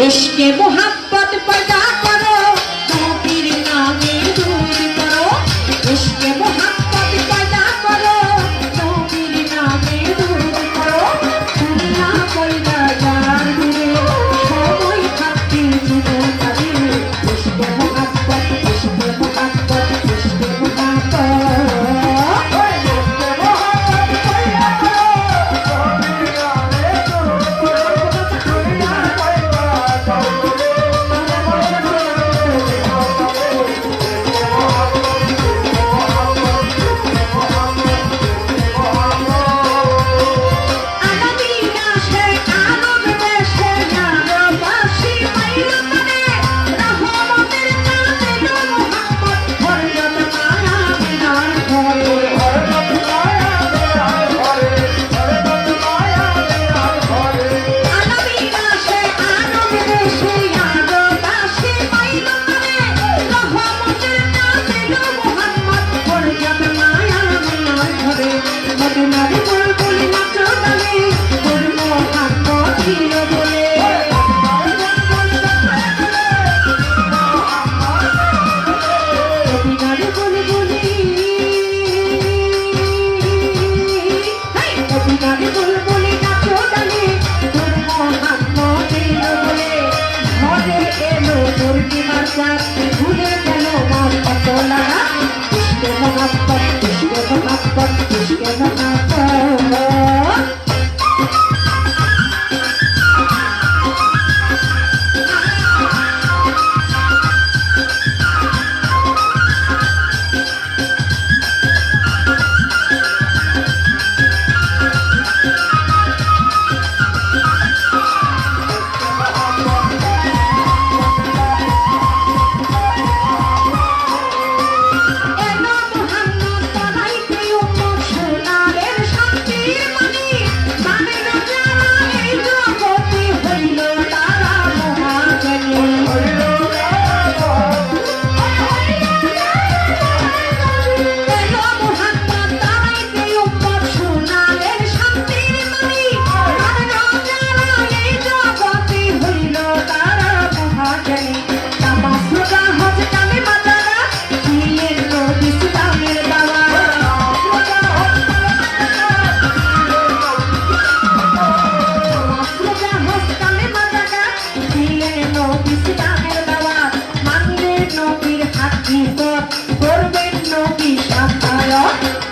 ইশকে মোহাব্বত নবীর হাকিমত করবেন নবী সাফায়ত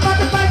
Bye-bye.